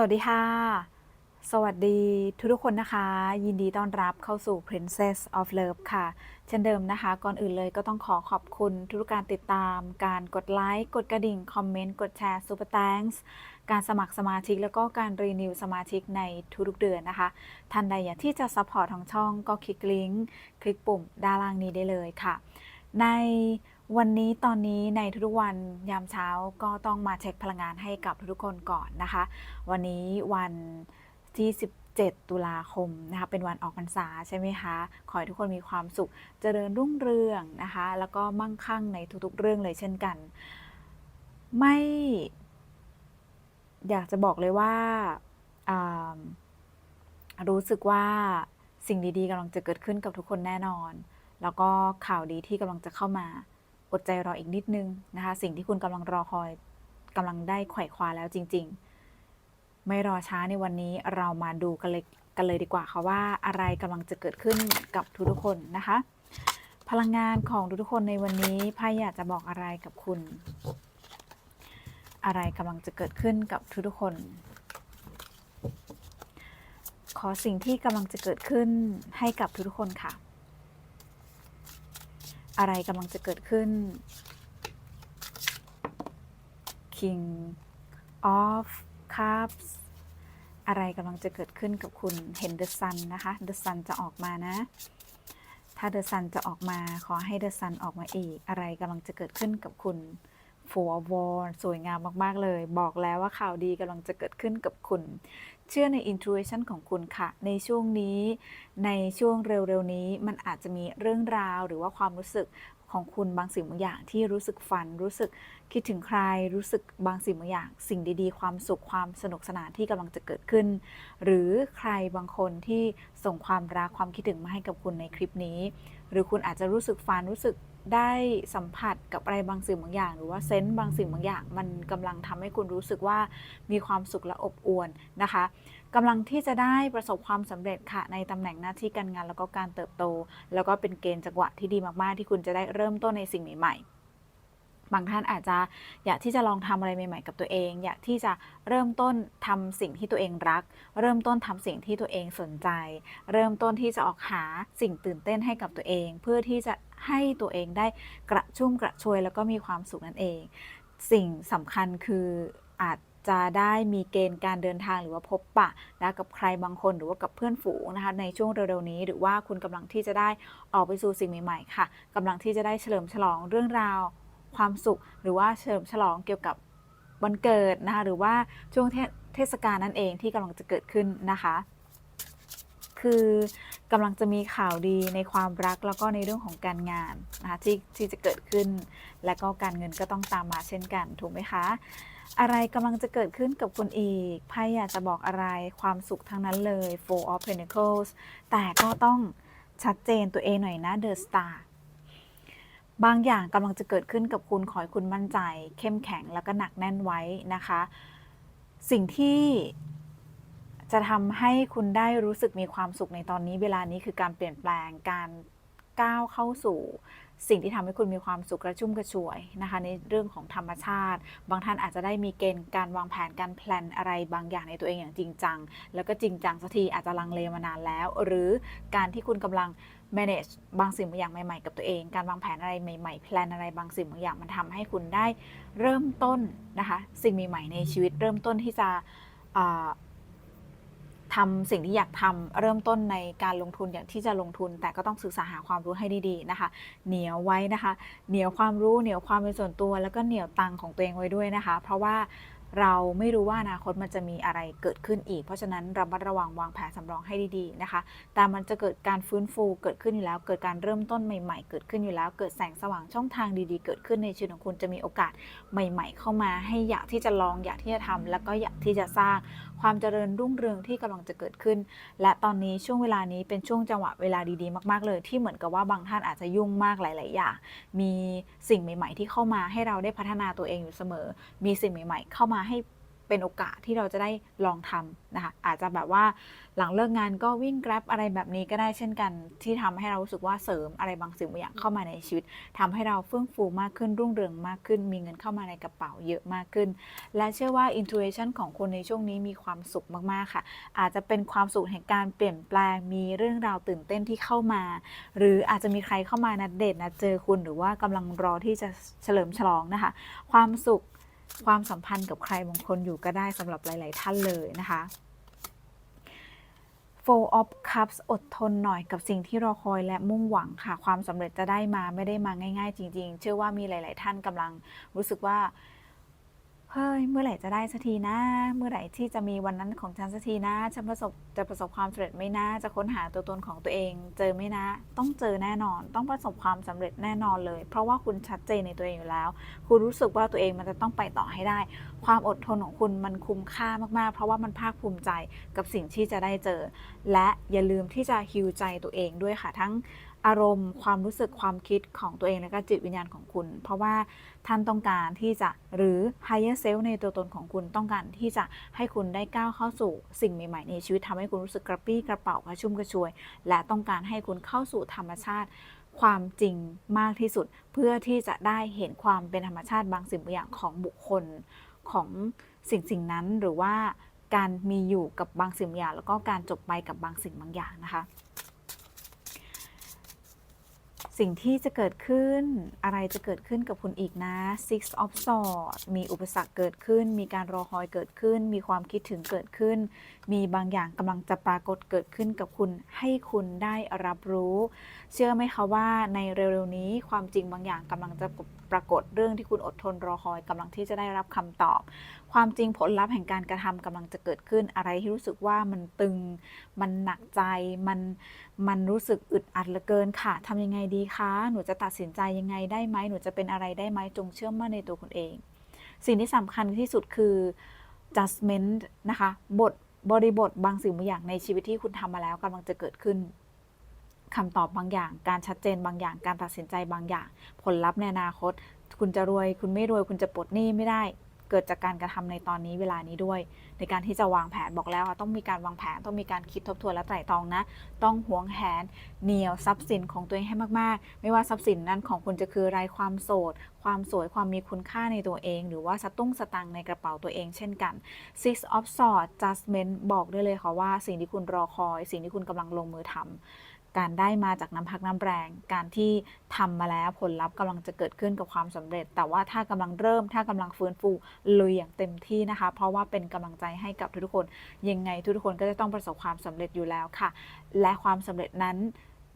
สวัสดีค่ะ สวัสดีทุกทุกคนนะคะ ยินดีต้อนรับเข้าสู่ Princess of Love ค่ะ เช่นเดิมนะคะ ก่อนอื่นเลยก็ต้องขอขอบคุณทุกการติดตาม การกดไลค์ กดกระดิ่ง คอมเมนต์ กดแชร์ Super Thanks การสมัครสมาชิก แล้วก็การรีนิวสมาชิกในทุกๆเดือนนะคะ ท่านใดอยากที่จะซัพพอร์ตทางช่องก็คลิกลิงก์คลิกปุ่มด้านล่างนี้ได้เลยค่ะ ใน วันนี้ตอนนี้ในทุกวันยามเช้าก็ต้องมาเช็คพลังงานให้กับทุกคนก่อนนะคะ วันนี้วันที่17ตุลาคมนะคะเป็นวันออกพรรษาใช่ไหมคะ ขอให้ทุกคนมีความสุขเจริญรุ่งเรืองนะคะ แล้วก็มั่งคั่งในทุกๆเรื่องเลยเช่นกัน ไม่ อยากจะบอกเลยว่าอ่ารู้สึกว่าสิ่งดีๆกำลังจะเกิดขึ้นกับทุกคนแน่นอน แล้วก็ข่าวดีที่กำลังจะเข้ามา อดใจรออีกนิดนึงนะคะ สิ่งที่คุณกำลังรอคอยกำลังได้ไขว่คว้าแล้วจริง ๆ ไม่รอช้าในวันนี้เรามาดูกันเลยกันเลยดีกว่าค่ะว่าอะไรกำลังจะเกิดขึ้นกับทุกๆคนนะคะ พลังงานของทุกๆคนในวันนี้ไพ่อยากจะบอกอะไรกับคุณ อะไรกำลังจะเกิดขึ้นกับทุกๆคน ขอสิ่งที่กำลังจะเกิดขึ้นให้กับทุกๆคนค่ะ อะไรกำลังจะเกิดขึ้น King of Cups อะไรกำลังจะเกิดขึ้นกับคุณเห็น The Sun นะคะ The Sun จะออกมานะ ถ้า The Sun จะออกมาขอให้ The Sun ออกมาอีก อะไรกำลังจะเกิดขึ้นกับคุณ Four of Wands สวยงามมาก ๆ เลย บอกแล้วว่าข่าวดีกำลังจะเกิดขึ้นกับคุณ เชื่อใน intuition ของคุณค่ะ ในช่วงนี้ ในช่วงเร็ว ๆ นี้มันอาจจะมีเรื่องราวหรือว่าความรู้สึกของคุณบางสิ่งบางอย่างที่รู้สึกฝัน รู้สึกคิดถึงใคร รู้สึกบางสิ่งบางอย่าง สิ่งดีๆ ความสุขความสนุกสนานที่กำลังจะเกิดขึ้น หรือใครบางคนที่ส่งความรักความคิดถึงมาให้กับคุณในคลิปนี้ หรือคุณอาจจะรู้สึกฟันรู้สึกได้สัมผัสกับอะไรบางสิ่งบางอย่าง หรือว่าเซนต์บางสิ่งบางอย่าง มันกำลังทำให้คุณรู้สึกว่ามีความสุขและอบอวลนะคะกำลังที่จะได้ประสบความสำเร็จค่ะ ในตำแหน่งหน้าที่การงานแล้วก็การเติบโต แล้วก็เป็นเกณฑ์จังหวะที่ดีมากๆ ที่คุณจะได้เริ่มต้นในสิ่งใหม่ๆ บางท่านอาจจะอยากที่จะลองทำอะไรใหม่ๆกับตัวเอง อยากที่จะเริ่มต้นทำสิ่งที่ตัวเองรัก เริ่มต้นทำสิ่งที่ตัวเองสนใจ เริ่มต้นที่จะออกหาสิ่งตื่นเต้นให้กับตัวเอง เพื่อที่จะให้ตัวเองได้กระชุ่มกระชวย แล้วก็มีความสุขนั่นเอง สิ่งสำคัญคืออาจจะได้มีเกณฑ์การเดินทางหรือว่าพบปะนะกับใครบางคนหรือว่ากับเพื่อนฝูงนะคะในช่วงเร็วๆนี้ หรือว่าคุณกำลังที่จะได้ออกไปสู่สิ่งใหม่ๆค่ะกำลังที่จะได้เฉลิมฉลองเรื่องราว ความสุข หรือว่าเฉลิมฉลองเกี่ยวกับวันเกิดนะคะหรือว่าช่วงเทเทศกาลนั่นเองที่กำลังจะเกิดขึ้นนะคะ คือกำลังจะมีข่าวดีในความรักแล้วก็ในเรื่องของการงานนะคะที่ที่จะเกิดขึ้น และก็การเงินก็ต้องตามมาเช่นกันถูกไหมคะอะไรกำลังจะเกิดขึ้นกับคุณอีกไพ่อยากจะบอกอะไรความสุขทั้งนั้นเลย Four of Pentacles แต่ก็ต้องชัดเจนตัวเองหน่อยนะ The Star บางอย่างกำลังจะเกิดขึ้นกับคุณขอให้คุณมั่นใจ เข้มแข็งแล้วก็หนักแน่นไว้นะคะ สิ่งที่จะทำให้คุณได้รู้สึกมีความสุขในตอนนี้ เวลานี้คือการเปลี่ยนแปลงการก้าวเข้าสู่สิ่งที่ทำให้คุณมีความสุขกระชุ่มกระชวยนะคะ ในเรื่องของธรรมชาติ บางท่านอาจจะได้มีเกณฑ์การวางแผนการแพลนอะไรบางอย่างในตัวเองอย่างจริงจัง แล้วก็จริงจังสักทีอาจจะลังเลมานานแล้ว หรือการที่คุณกำลัง manage บางสิ่งบางอย่างใหม่ ๆ กับตัวเอง การวางแผนอะไรใหม่ๆ แพลนอะไรบางสิ่งบางอย่างมันทำให้คุณได้เริ่มต้นนะคะ สิ่งใหม่ๆในชีวิตเริ่มต้นที่จะทำสิ่งที่อยากทำเริ่มต้นในการลงทุนอย่างที่จะลงทุน แต่ก็ต้องศึกษาหาความรู้ให้ดีๆนะคะ เหนียวไว้นะคะ เหนียวความรู้เหนียวความเป็นส่วนตัว แล้วก็เหนียวตังค์ของตัวเองไว้ด้วยนะคะ เพราะว่า เราไม่รู้ว่าอนาคตมันจะมีอะไรเกิดขึ้นอีก เพราะฉะนั้นระมัดระวังวางแผนสำรองให้ดีๆนะคะ แต่มันจะเกิดการฟื้นฟูเกิดขึ้นอยู่แล้ว เกิดการเริ่มต้นใหม่ๆ เกิดขึ้นอยู่แล้ว เกิดแสงสว่างช่องทางดีๆ เกิดขึ้นในชีวิตของคุณจะมีโอกาสใหม่ ๆ เข้ามาให้อยากที่จะลองอยากที่จะทำแล้วก็อยากที่จะสร้าง ความเจริญรุ่งเรืองที่กำลังจะเกิดขึ้น และตอนนี้ช่วงเวลานี้เป็นช่วงจังหวะเวลาดีๆ มากๆ เลยที่เหมือนกับว่าบางท่านอาจจะยุ่งมากหลาย ๆ อย่าง มีสิ่งใหม่ ๆ ที่เข้ามาให้เราได้พัฒนาตัวเองอยู่เสมอ มีสิ่งใหม่ ๆ เข้ามาให้ เป็นโอกาสที่เราจะได้ลองทำนะคะอาจจะแบบว่าหลังเลิกงานก็วิ่ง grab อะไรแบบนี้ก็ได้เช่นกัน ที่ทำให้เรารู้สึกว่าเสริมอะไรบางสิ่งบางอย่างเข้ามาในชีวิตทำให้เราเฟื่องฟูมากขึ้นรุ่งเรืองมากขึ้น มีเงินเข้ามาในกระเป๋าเยอะมากขึ้น และเชื่อว่า intuition ของคนในช่วงนี้มีความสุขมากๆค่ะ อาจจะเป็นความสุขแห่งการเปลี่ยนแปลงมีเรื่องราวตื่นเต้นที่เข้ามา หรืออาจจะมีใครเข้ามานัดเดทนัดเจอคุณหรือว่ากำลังรอที่จะเฉลิมฉลองนะคะ ความสุข ความสัมพันธ์กับใครบางคนอยู่ก็ได้สำหรับหลาย ๆ ท่านเลยนะคะ Four of Cups อดทนหน่อยกับสิ่งที่รอคอยและมุ่งหวังค่ะ ความสำเร็จจะได้มาไม่ได้มาง่าย ๆ จริง ๆ เชื่อว่ามีหลาย ๆ ท่านกำลังรู้สึกว่า เฮ้ย เมื่อไหร่จะได้สักทีนะ เมื่อไหร่ที่จะมีวันนั้นของฉันสักทีนะ ฉันประสบจะประสบความสำเร็จไหมนะ จะค้นหาตัวตนของตัวเอง เจอไหมนะ ต้องเจอแน่นอน ต้องประสบความสำเร็จแน่นอนเลย เพราะว่าคุณชัดเจนในตัวเองอยู่แล้ว คุณรู้สึกว่าตัวเองมันจะต้องไปต่อให้ได้ ความอดทนของคุณมันคุ้มค่ามากๆ เพราะว่ามันภาคภูมิใจกับสิ่งที่จะได้เจอ และอย่าลืมที่จะฮิวใจตัวเองด้วยค่ะทั้ง อารมณ์ความรู้สึกความคิดของตัวเองและก็จิตวิญญาณของคุณ เพราะว่าท่านต้องการที่จะหรือ higher self ในตัวตนของคุณต้องการที่จะให้คุณได้ก้าวเข้าสู่สิ่งใหม่ๆในชีวิตทำให้คุณรู้สึกกระปรี้กระเป๋ากระชุ่มกระชวย และต้องการให้คุณเข้าสู่ธรรมชาติความจริงมากที่สุด เพื่อที่จะได้เห็นความเป็นธรรมชาติบางสิ่งบางอย่างของบุคคลของสิ่งสิ่งนั้นหรือว่าการมีอยู่กับบางสิ่งบางอย่าง แล้วก็การจบไปกับบางสิ่งบางอย่างนะคะ สิ่งที่จะเกิดขึ้นอะไรจะเกิดขึ้นกับคุณอีกนะ Six of Swords มีอุปสรรคเกิดขึ้น มีการรอคอยเกิดขึ้น มีความคิดถึงเกิดขึ้น มีบางอย่างกำลังจะปรากฏเกิดขึ้นกับคุณให้คุณได้รับรู้ เชื่อไหมคะว่าในเร็วๆนี้ความจริงบางอย่างกำลังจะ ปรากฏเรื่องที่คุณอดทนรอคอยกำลังที่จะได้รับคำตอบ ความจริงผลลัพธ์แห่งการกระทำกำลังจะเกิดขึ้นอะไรที่รู้สึกว่ามันตึง มันหนักใจ มันมันรู้สึกอึดอัดเหลือเกินค่ะทำยังไงดีคะ หนูจะตัดสินใจยังไงได้ไหมหนูจะเป็นอะไรได้ไหมจงเชื่อมั่นในตัวคุณเอง สิ่งที่สำคัญที่สุดคือ judgment นะคะ บทบริบทบางสิ่งบางอย่างในชีวิตที่คุณทำมาแล้วกำลังจะเกิดขึ้น คำตอบบางอย่าง การชัดเจนบางอย่าง การตัดสินใจบางอย่าง ผลลัพธ์ในอนาคต คุณจะรวย คุณไม่รวย คุณจะปลดหนี้ไม่ได้ เกิดจากการกระทำในตอนนี้เวลานี้ด้วย ในการที่จะวางแผนบอกแล้วค่ะต้องมีการวางแผน ต้องมีการคิดทบทวนและไตร่ตรองนะ ต้องหวงแหนเหนียวทรัพย์สินของตัวเองให้มากๆ ไม่ว่าทรัพย์สินนั้นของคุณจะคืออะไรความโสด ความสวย ความมีคุณค่าในตัวเอง หรือว่าสตุ้งสตังในกระเป๋าตัวเองเช่นกัน Six of Swords Judgment บอกได้เลยค่ะว่า สิ่งที่คุณรอคอย สิ่งที่คุณกำลังลงมือทำ การได้มาจากน้ำพักน้ำแรง การที่ทำมาแล้วผลลัพธ์กำลังจะเกิดขึ้นกับความสำเร็จ แต่ว่าถ้ากำลังเริ่ม ถ้ากำลังฟื้นฟูลุยอย่างเต็มที่นะคะ เพราะว่าเป็นกำลังใจให้กับทุกๆคน ยังไงทุกๆคนก็จะต้องประสบความสำเร็จอยู่แล้วค่ะ และความสำเร็จนั้น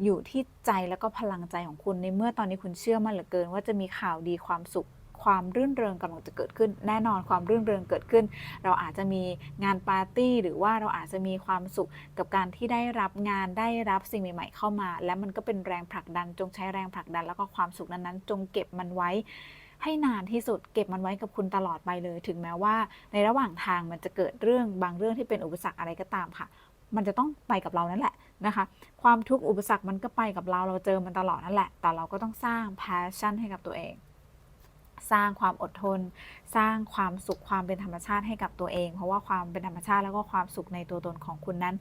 อยู่ที่ใจแล้วก็พลังใจของคุณในเมื่อตอนนี้คุณเชื่อมั่นเหลือเกิน ว่าจะมีข่าวดีความสุข ความรื่นเริงกำลังจะเกิดขึ้น แน่นอนความรื่นเริงเกิดขึ้น เราอาจจะมีงานปาร์ตี้หรือว่าเราอาจจะมีความสุขกับการที่ได้รับงานได้รับสิ่งใหม่ ๆ เข้ามา และมันก็เป็นแรงผลักดันจงใช้แรงผลักดัน แล้วก็ความสุขนั้นๆ จงเก็บมันไว้ให้นานที่สุดเก็บมันไว้กับคุณตลอดไปเลย ถึงแม้ว่าในระหว่างทางมันจะเกิดเรื่องบางเรื่องที่เป็นอุปสรรคอะไรก็ตามค่ะ มันจะต้องไปกับเรานั่นแหละนะคะ ความทุกข์อุปสรรคมันก็ไปกับเราเราเจอมันตลอดนั่นแหละ แต่เราก็ต้องสร้าง passion ให้กับตัวเอง สร้างความอดทน สร้างความสุขความเป็นธรรมชาติให้กับตัวเอง เพราะว่าความเป็นธรรมชาติแล้วก็ความสุขในตัวตนของคุณนั้น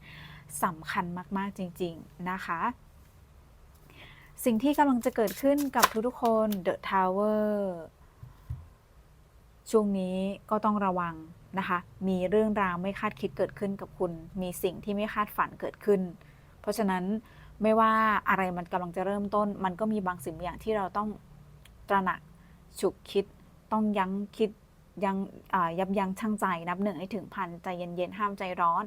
สำคัญมากๆจริง ๆ นะคะ สิ่งที่กำลังจะเกิดขึ้นกับทุกๆคน The Tower ช่วงนี้ก็ต้องระวังนะคะ มีเรื่องราวไม่คาดคิดเกิดขึ้นกับคุณ มีสิ่งที่ไม่คาดฝันเกิดขึ้น เพราะฉะนั้นไม่ว่าอะไรมันกำลังจะเริ่มต้น มันก็มีบางสิ่งบางอย่างที่เราต้องตระหนัก ฉุกคิดต้องยั้งคิดยังยับยั้งชั่งใจนับหนึ่งให้ถึงพันใจเย็นๆห้ามใจร้อน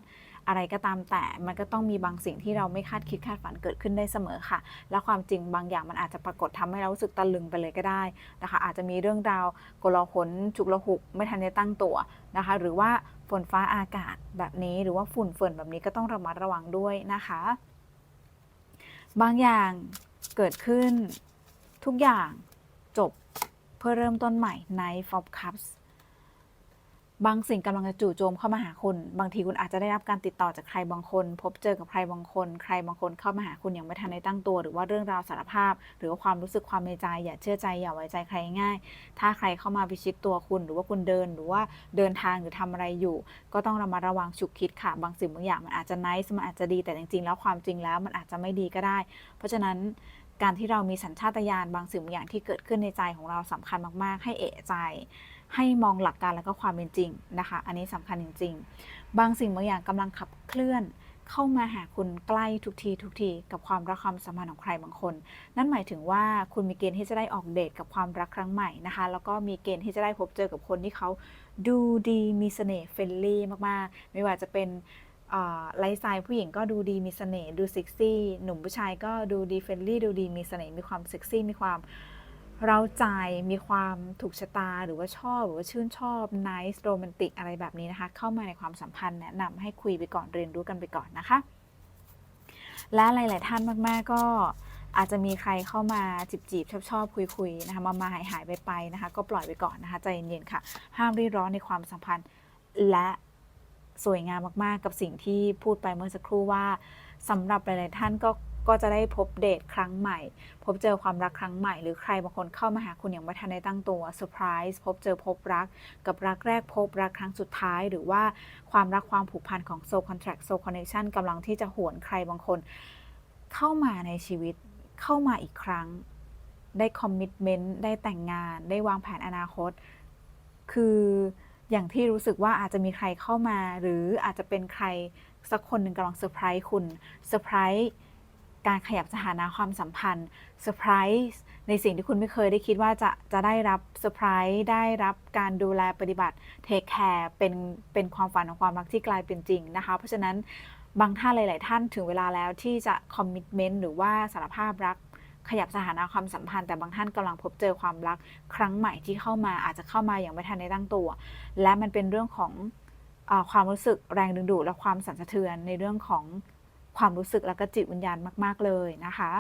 อะไรก็ตามแต่มันก็ต้องมีบางสิ่งที่เราไม่คาดคิดคาดฝันเกิดขึ้นได้เสมอค่ะ และความจริงบางอย่างมันอาจจะปรากฏทำให้เรารู้สึกตะลึงไปเลยก็ได้นะคะ อาจจะมีเรื่องราวกลาหลฉุกละหุก ไม่ทันได้ตั้งตัวนะคะ หรือว่าฝนฟ้าอากาศแบบนี้หรือว่าฝุ่นเฟินแบบนี้ก็ต้องระมัดระวังด้วยนะคะ บางอย่างเกิดขึ้นทุกอย่างจบ พื่อเริ่มต้นใหม่ใน f o b Cups บางสิ่งกำลังจะจู่โจมเข้ามาหาคุณ บางทีคุณอาจจะได้รับการติดต่อจากใครบางคน พบเจอกับใครบางคน ใครบางคนเข้ามาหาคุณอย่างไม่ทันได้ตั้งตัว หรือว่าเรื่องราวสารภาพ หรือว่าความรู้สึกความในใจ อย่าเชื่อใจ อย่าไว้ใจใครง่าย ถ้าใครเข้ามาพิชิตตัวคุณ หรือว่าคุณเดิน หรือว่าเดินทางหรือทำอะไรอยู่ ก็ต้องระมัดระวังฉุกคิดค่ะ บางสิ่งบางอย่างมันอาจจะนิสมันอาจจะดี แต่จริงๆ แล้วความจริงแล้วมันอาจจะไม่ดีก็ได้ เพราะฉะนั้น การที่เรามีสัญชาตญาณบางสิ่งบางอย่างที่เกิดขึ้นในใจของเราสำคัญมากๆ ให้เอะใจ ให้มองหลักการแล้วก็ความเป็นจริงนะคะ อันนี้สำคัญจริง ๆ บางสิ่งบางอย่างกำลังขับเคลื่อนเข้ามาหาคุณใกล้ทุกทีทุกทีกับความรักความสัมพันธ์ของใครบางคน นั่นหมายถึงว่าคุณมีเกณฑ์ที่จะได้ออกเดทกับความรักครั้งใหม่นะคะ แล้วก็มีเกณฑ์ที่จะได้พบเจอกับคนที่เขาดูดีมีเสน่ห์เฟรนลี่มากๆ ไม่ว่าจะเป็น ไลฟ์สไตล์ผู้หญิงก็ดูดีมีเสน่ห์ดูเซ็กซี่หนุ่มผู้ชายก็ดูดีเฟรนลี่ดูดีมีเสน่ห์มีความเซ็กซี่มีความเราใจมีความถูกชะตาหรือว่าชอบ หรือว่าชื่นชอบ nice โรแมนติกอะไรแบบนี้นะคะ เข้ามาในความสัมพันธ์แนะนำให้คุยไปก่อนเรียนรู้กันไปก่อนนะคะ และหลาย ๆ ท่านมาก ๆ ก็อาจจะมีใครเข้ามาจีบจีบชอบชอบคุยคุยนะคะ มามาหายหายไปไปนะคะ ก็ปล่อยไปก่อนนะคะ ใจเย็นๆค่ะ ห้ามรีร้อนในความสัมพันธ์และ สวยงามมากๆ กับสิ่งที่พูดไปเมื่อสักครู่ว่าสำหรับหลาย ๆ ท่านก็ก็จะได้พบเดทครั้งใหม่ พบเจอความรักครั้งใหม่ หรือใครบางคนเข้ามาหาคุณอย่างไม่ทันได้ตั้งตัวเซอร์ไพรส์พบเจอพบรัก กับรักแรกพบรักครั้งสุดท้าย หรือว่าความรักความผูกพันของ soul contract soul connection กำลังที่จะหวนใครบางคน เข้ามาในชีวิตเข้ามาอีกครั้ง ได้คอมมิ t เมนต์ได้แต่งงาน ได้วางแผนอนาคต คือ อย่างที่รู้สึกว่าอาจจะมีใครเข้ามา หรืออาจจะเป็นใครสักคนหนึ่งกำลังเซอร์ไพรส์คุณเซอร์ไพรส์การขยับสถานะความสัมพันธ์เซอร์ไพรส์ในสิ่งที่คุณไม่เคยได้คิดว่าจะจะได้รับเซอร์ไพรส์ได้รับการดูแลปฏิบัติเทคแคร์เป็นเป็นความฝันของความรักที่กลายเป็นจริงนะคะ เพราะฉะนั้นบางท่านหลาย ๆ ท่านถึงเวลาแล้วที่จะคอมมิชเมนต์หรือว่าสารภาพรัก ขยับสถานะความสัมพันธ์แต่บางท่านกำลังพบเจอความรักครั้งใหม่ที่เข้ามาอาจจะเข้ามาอย่างไม่ทันได้ตั้งตัว และมันเป็นเรื่องของอความรู้สึกแรงดึงดูดและความสั่นสะเทือนในเรื่องของความรู้สึกและก็จิตวิญญาณมาก ๆ เลยนะคะ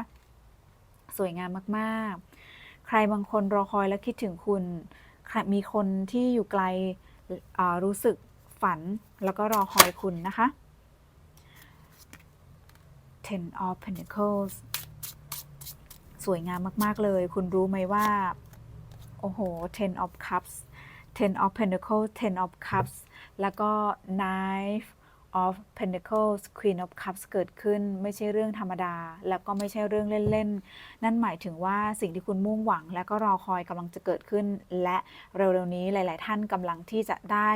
สวยงามมากๆ ใครบางคนรอคอยและคิดถึงคุณคมีคนที่อยู่ไกลรู้สึกฝันแล้วก็รอคอยคุณนะคะ Ten of Pentacles สวยงามมาก ๆ เลย คุณรู้ไหมว่า โอ้โห Ten of Cups Ten of Pentacles Ten of Cups แล้วก็ Knife of Pentacles Queen of Cups เกิดขึ้นไม่ใช่เรื่องธรรมดา แล้วก็ไม่ใช่เรื่องเล่น ๆ นั่นหมายถึงว่าสิ่งที่คุณมุ่งหวัง และก็รอคอยกำลังจะเกิดขึ้น และเร็ว ๆ นี้หลาย ๆ ท่านกำลังที่จะได้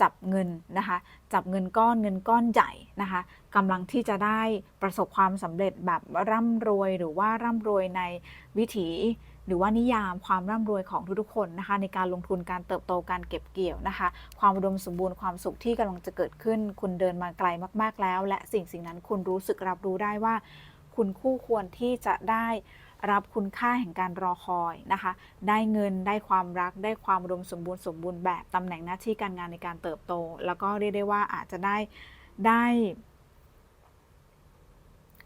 จับเงินนะคะ จับเงินก้อนเงินก้อนใหญ่นะคะกำลังที่จะได้ประสบความสำเร็จแบบร่ำรวยหรือว่าร่ำรวยในวิถี หรือว่านิยามความร่ำรวยของทุกๆคนนะคะในการลงทุนการเติบโตการเก็บเกี่ยวนะคะ ความอุดมสมบูรณ์ความสุขที่กำลังจะเกิดขึ้น คุณเดินมาไกลมากๆแล้ว และสิ่งสิ่งนั้นคุณรู้สึกรับรู้ได้ว่า คุณคู่ควรที่จะได้รับคุณค่าแห่งการรอคอยนะคะ ได้เงิน ได้ความรัก ได้ความอุดมสมบูรณ์สมบูรณ์แบบตำแหน่งหน้าที่การงานในการเติบโต แล้วก็เรียกได้ว่าอาจจะได้ได้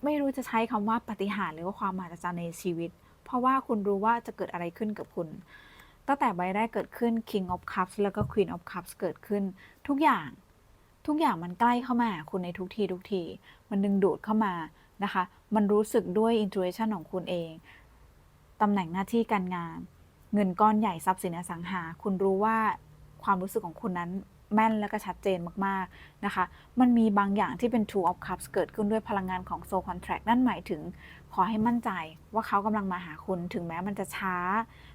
ไม่รู้จะใช้คำว่าปฏิหารหรือว่าความมหัศจรรย์ในชีวิต เพราะว่าคุณรู้ว่าจะเกิดอะไรขึ้นกับคุณ ตั้งแต่ใบแรกเกิดขึ้น King of Cups แล้วก็ Queen of Cups เกิดขึ้น ทุกอย่าง ทุกอย่างมันใกล้เข้ามา คุณในทุกทีทุกที มันดึงดูดเข้ามานะคะ มันรู้สึกด้วย intuition ของคุณเองตำแหน่งหน้าที่การงาน เงินก้อนใหญ่ทรัพย์สินอสังหา คุณรู้ว่าความรู้สึกของคุณนั้นแม่นและก็ชัดเจนมาก ๆ นะคะ มันมีบางอย่างที่เป็น two of cups เกิดขึ้นด้วยพลังงานของ soul contract นั่นหมายถึง ขอให้มั่นใจว่าเขากำลังมาหาคุณถึงแม้มันจะช้า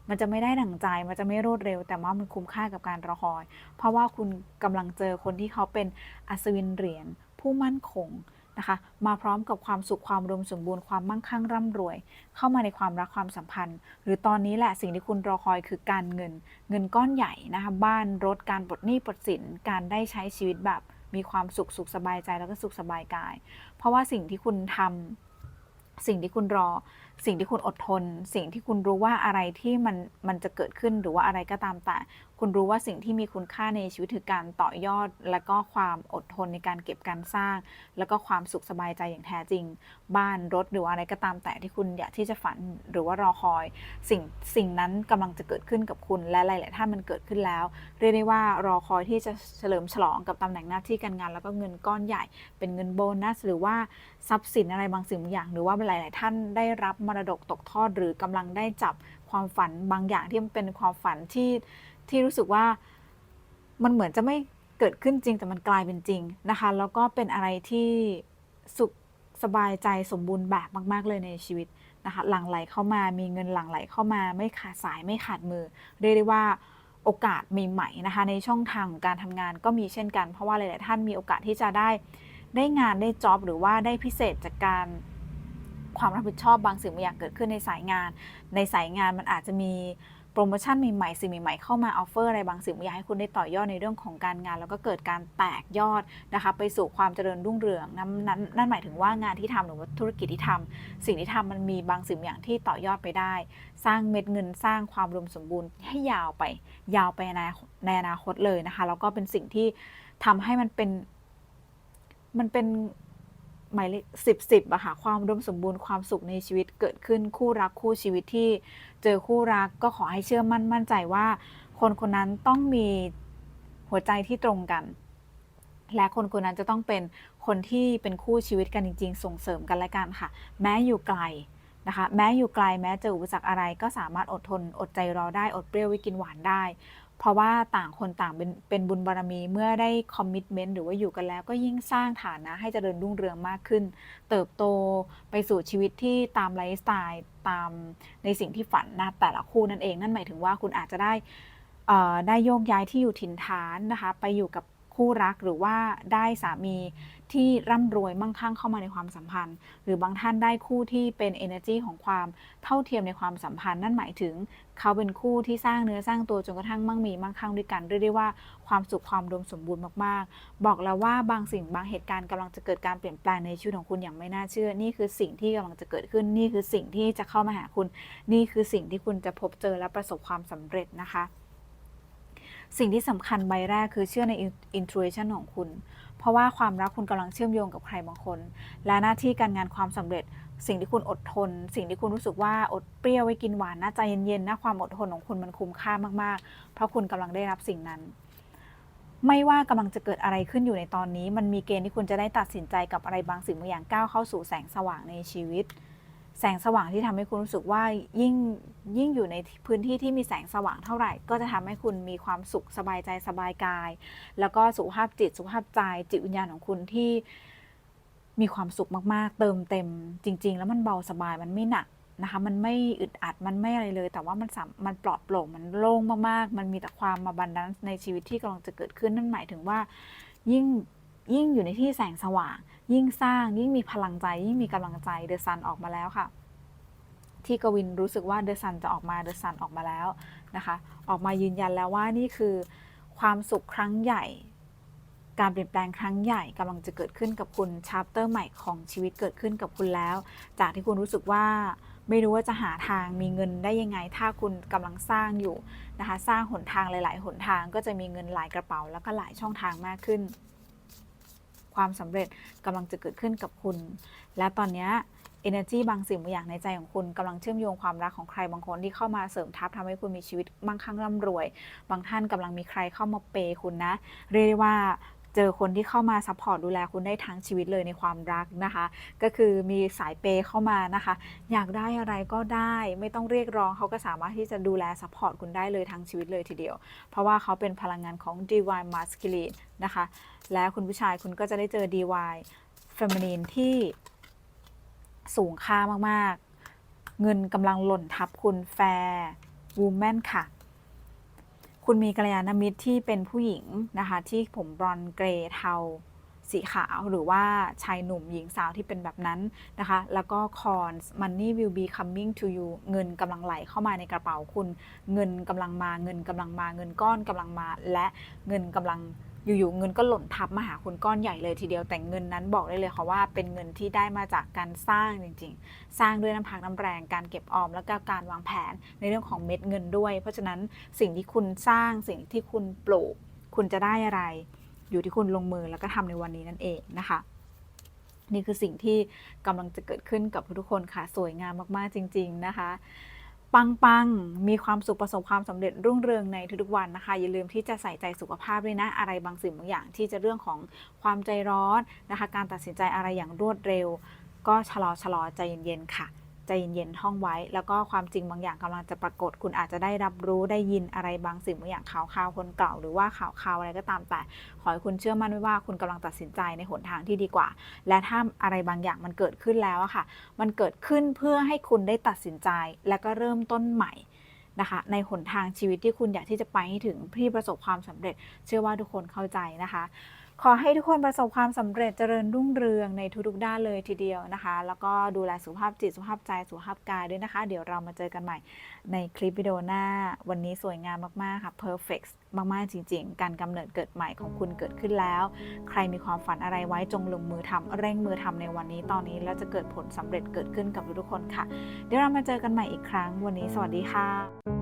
มันจะไม่ได้ดั่งใจ มันจะไม่รวดเร็ว แต่ว่ามันคุ้มค่ากับการรอคอย เพราะว่าคุณกำลังเจอคนที่เขาเป็นอัศวินเหรียญผู้มั่นคงนะคะ มาพร้อมกับความสุขความอุดมสมบูรณ์ความมั่งคั่งร่ำรวย เข้ามาในความรักความสัมพันธ์ หรือตอนนี้แหละสิ่งที่คุณรอคอยคือการเงิน เงินก้อนใหญ่นะคะบ้านรถการปลดหนี้ปลดสินการได้ใช้ชีวิตแบบมีความสุขสุขสบายใจแล้วก็สุขสบายกาย เพราะว่าสิ่งที่คุณทำ สิ่งที่คุณรอ สิ่งที่คุณอดทน สิ่งที่คุณรู้ว่าอะไรที่มันมันจะเกิดขึ้นหรือว่าอะไรก็ตามแต่ คุณรู้ว่าสิ่งที่มีคุณค่าในชีวิตคือการต่อยอด และก็ความอดทนในการเก็บการสร้าง แล้วก็ความสุขสบายใจอย่างแท้จริง บ้านรถหรืออะไรก็ตามแต่ที่คุณอยากที่จะฝันหรือว่ารอคอย สิ่งสิ่งนั้นกำลังจะเกิดขึ้นกับคุณและหลายๆท่านมันเกิดขึ้นแล้ว เรียกได้ว่ารอคอยที่จะเฉลิมฉลองกับตำแหน่งหน้าที่การงาน แล้วก็เงินก้อนใหญ่ เป็นเงินโบนัสหรือว่าทรัพย์สินอะไรบางสิ่งบางอย่าง หรือว่าหลาย ๆ ท่านได้รับมรดกตกทอด หรือกำลังได้จับความฝันบางอย่างที่มันเป็นความฝันที่ ที่รู้สึกว่ามันเหมือนจะไม่เกิดขึ้นจริงแต่มันกลายเป็นจริงนะคะ แล้วก็เป็นอะไรที่สุขสบายใจสมบูรณ์แบบมาก ๆ เลยในชีวิตนะคะหลั่งไหลเข้ามามีเงินหลั่งไหลเข้ามา ไม่ขาดสายไม่ขาดมือ เรียกได้ว่าโอกาสใหม่ๆนะคะในช่องทางของการทำงานก็มีเช่นกัน เพราะว่าหลายๆท่านมีโอกาสที่จะได้ได้งานได้จ็อบหรือว่าได้พิเศษจากการความรับผิดชอบบางสิ่งบางอย่างเกิดขึ้นในสายงาน ในสายงานมันอาจจะมี รโมชั่นใหม่ๆสิ่งใหม่ๆเข้ามาออฟเฟอร์อะไรบางสิ่งบางอย่างให้คุณได้ต่อยอดในเรื่องของการงาน แล้วก็เกิดการแตกยอดนะคะไปสู่ความเจริญรุ่งเรืองนั้นนั้นนั่นหมายถึงว่างานที่ทำหรือว่าธุรกิจที่ทำสิ่งที่ทำมันมีบางสิ่งบางอย่างที่ต่อยอดไปได้ สร้างเม็ดเงินสร้างความรวมสมบูรณ์ให้ยาวไป ยาวไปในในอนาคตเลยนะคะแล้วก็เป็นสิ่งที่ทำให้มันเป็นมันเป็น หมายเลขสิบสิบอะค่ะความอุดมสมบูรณ์ความสุขในชีวิตเกิดขึ้นคู่รักคู่ชีวิตที่ เจอคู่รักก็ขอให้เชื่อมั่นมั่นใจว่า คนคนนั้นต้องมีหัวใจที่ตรงกัน และคนคนนั้นจะต้องเป็นคนที่เป็นคู่ชีวิตกันจริง ๆ ส่งเสริมกันและกันค่ะ แม้อยู่ไกลนะคะ แม้อยู่ไกลแม้เจออุปสรรคอะไรก็สามารถอดทนอดใจรอได้อดเปรี้ยวไว้กินหวานได้ เพราะว่าต่างคนต่างเป็นเป็นบุญบารมีเมื่อได้คอมมิชเมนต์หรือว่าอยู่กันแล้ว ก็ยิ่งสร้างฐานะให้เจริญรุ่งเรืองมากขึ้น เติบโตไปสู่ชีวิตที่ตามไลฟ์สไตล์ตามในสิ่งที่ฝันนะแต่ละคู่นั่นเอง นั่นหมายถึงว่าคุณอาจจะได้ได้โยกย้ายที่อยู่ถิ่นฐานนะคะ ไปอยู่กับคู่รักหรือว่าได้สามี ที่ร่ำรวยมั่งคั่งเข้ามาในความสัมพันธ์ หรือบางท่านได้คู่ที่เป็น energy ของความเท่าเทียมในความสัมพันธ์ นั่นหมายถึง เขาเป็นคู่ที่สร้างเนื้อสร้างตัวจนกระทั่งมั่งมีมั่งคั่งด้วยกันเรียกได้ว่าความสุขความรวมสมบูรณ์มากๆ บอกแล้วว่าบางสิ่งบางเหตุการณ์กำลังจะเกิดการเปลี่ยนแปลงในชีวิตของคุณอย่างไม่น่าเชื่อ นี่คือสิ่งที่กำลังจะเกิดขึ้นนี่คือสิ่งที่จะเข้ามาหาคุณ นี่คือสิ่งที่คุณจะพบเจอและประสบความสำเร็จนะคะ สิ่งที่สำคัญใบแรกคือเชื่อใน intuition ของคุณ เพราะว่าความรักคุณกำลังเชื่อมโยงกับใครบางคน และหน้าที่การงานความสำเร็จ สิ่งที่คุณอดทน สิ่งที่คุณรู้สึกว่าอดเปรี้ยวไว้กินหวานนะใจเย็นๆนะความอดทนของคุณมันคุ้มค่ามากๆ เพราะคุณกำลังได้รับสิ่งนั้น ไม่ว่ากำลังจะเกิดอะไรขึ้นอยู่ในตอนนี้ มันมีเกณฑ์ที่คุณจะได้ตัดสินใจกับอะไรบางสิ่งบางอย่างก้าวเข้าสู่แสงสว่างในชีวิต แสงสว่างที่ทำให้คุณรู้สึกว่ายิ่งยิ่งอยู่ในพื้นที่ที่มีแสงสว่างเท่าไหร่ ก็จะทำให้คุณมีความสุขสบายใจสบายกาย แล้วก็สุขภาพจิตสุขภาพใจจิตวิญญาณของคุณที่มีความสุขมากๆ เติมเต็ม จริง ๆ แล้วมันเบาสบายมันไม่หนักนะคะมันไม่อึดอัดมันไม่อะไรเลย แต่ว่ามันมมันปลอดโปร่งมันโล่งมากๆ มันมีแต่ความมาบันดันในชีวิตที่กำลังจะเกิดขึ้นนั่นหมายถึงว่ายิ่ง ยิ่งอยู่ในที่แสงสว่าง ยิ่งสร้างยิ่งมีพลังใจ ยิ่งมีกำลังใจเดอะซันออกมาแล้วค่ะ ที่กวินรู้สึกว่าเดอะซันจะออกมาเดอะซันออกมาแล้วนะคะ ออกมายืนยันแล้วว่านี่คือความสุขครั้งใหญ่ การเปลี่ยนแปลงครั้งใหญ่กำลังจะเกิดขึ้นกับคุณชาร์เตอร์ใหม่ของชีวิตเกิดขึ้นกับคุณแล้ว จากที่คุณรู้สึกว่าไม่รู้ว่าจะหาทางมีเงินได้ยังไง ถ้าคุณกำลังสร้างอยู่นะคะ สร้างหนทางหลาย ๆ หนทางก็จะมีเงินหลายกระเป๋าแล้วก็หลายช่องทางมากขึ้น ความสำเร็จกำลังจะเกิดขึ้นกับคุณ และตอนนี้ energy บางสิ่งบางอย่างในใจของคุณกำลังเชื่อมโยงความรักของใครบางคนที่เข้ามาเสริมทัพทำให้คุณมีชีวิตมั่งคั่งร่ำรวย บางท่านกำลังมีใครเข้ามาเปย์คุณนะ เรียกได้ว่า เจอคนที่เข้ามาซัพพอร์ตดูแลคุณได้ทั้งชีวิตเลยในความรักนะคะ ก็คือมีสายเปย์เข้ามานะคะ อยากได้อะไรก็ได้ไม่ต้องเรียกร้องเขาก็สามารถที่จะดูแลซัพพอร์ตคุณได้เลยทั้งชีวิตเลยทีเดียว เพราะว่าเขาเป็นพลังงานของ divine masculine นะคะ และคุณผู้ชายคุณก็จะได้เจอ divine feminine ที่สูงค่ามากๆ เงินกำลังหล่นทับคุณแฟร์วูแมนค่ะ คุณมีกัลยาณมิตรที่เป็นผู้หญิงนะคะ ที่ผมบรอนซ์เกรย์เทาสีขาวหรือว่าชายหนุ่มหญิงสาวที่เป็นแบบนั้นนะคะ แล้วก็คอน money will be coming to you เงินกำลังไหลเข้ามาในกระเป๋าคุณ เงินกำลังมาเงินกำลังมาเงินก้อนกำลังมา และเงินกำลัง อยู่ๆเงินก็หล่นทับมาหาคุณก้อนใหญ่เลยทีเดียวแต่เงินนั้นบอกได้เลยค่ะว่าเป็นเงินที่ได้มาจากการสร้างจริง ๆ สร้างด้วยน้ำพักน้ำแรงการเก็บออม แล้วก็การวางแผนในเรื่องของเม็ดเงินด้วย เพราะฉะนั้นสิ่งที่คุณสร้างสิ่งที่คุณปลูก คุณจะได้อะไร อยู่ที่คุณลงมือแล้วก็ทำในวันนี้นั่นเองนะคะนี่คือสิ่งที่กำลังจะเกิดขึ้นกับทุกคนค่ะ สวยงามมากๆจริง ๆ นะคะ ปังปังๆมีความสุขประสบความสำเร็จรุ่งเรืองในทุกๆวันนะคะ อย่าลืมที่จะใส่ใจสุขภาพด้วยนะ อะไรบางสิ่งบางอย่างที่จะเรื่องของความใจร้อนนะคะ การตัดสินใจอะไรอย่างรวดเร็ว ก็ชะลอชะลอใจเย็นๆค่ะ ใจเย็นๆท่องไว้ แล้วก็ความจริงบางอย่างกำลังจะปรากฏ คุณอาจจะได้รับรู้ได้ยินอะไรบางสิ่งบางอย่างข่าวข่าวคนเก่าหรือว่าข่าวข่าวอะไรก็ตามแต่ ขอให้คุณเชื่อมั่นไว้ว่าคุณกำลังตัดสินใจในหนทางที่ดีกว่า และถ้าอะไรบางอย่างมันเกิดขึ้นแล้วอะค่ะ มันเกิดขึ้นเพื่อให้คุณได้ตัดสินใจ และก็เริ่มต้นใหม่นะคะในหนทางชีวิตที่คุณอยากที่จะไปให้ถึงที่ประสบความสำเร็จ เชื่อว่าทุกคนเข้าใจนะคะ ขอให้ทุกคนประสบความสำเร็จเจริญรุ่งเรืองในทุกๆด้านเลยทีเดียวนะคะ แล้วก็ดูแลสุขภาพจิตสุขภาพใจสุขภาพกายด้วยนะคะ เดี๋ยวเรามาเจอกันใหม่ในคลิปวิดีโอหน้า วันนี้สวยงามมากๆค่ะ perfect มากๆจริง ๆ การกำเนิดเกิดใหม่ของคุณเกิดขึ้นแล้ว ใครมีความฝันอะไรไว้จงลงมือทำเร่งมือทำในวันนี้ตอนนี้แล้วจะเกิดผลสำเร็จเกิดขึ้นกับทุกๆคนค่ะ เดี๋ยวเรามาเจอกันใหม่อีกครั้ง วันนี้สวัสดีค่ะ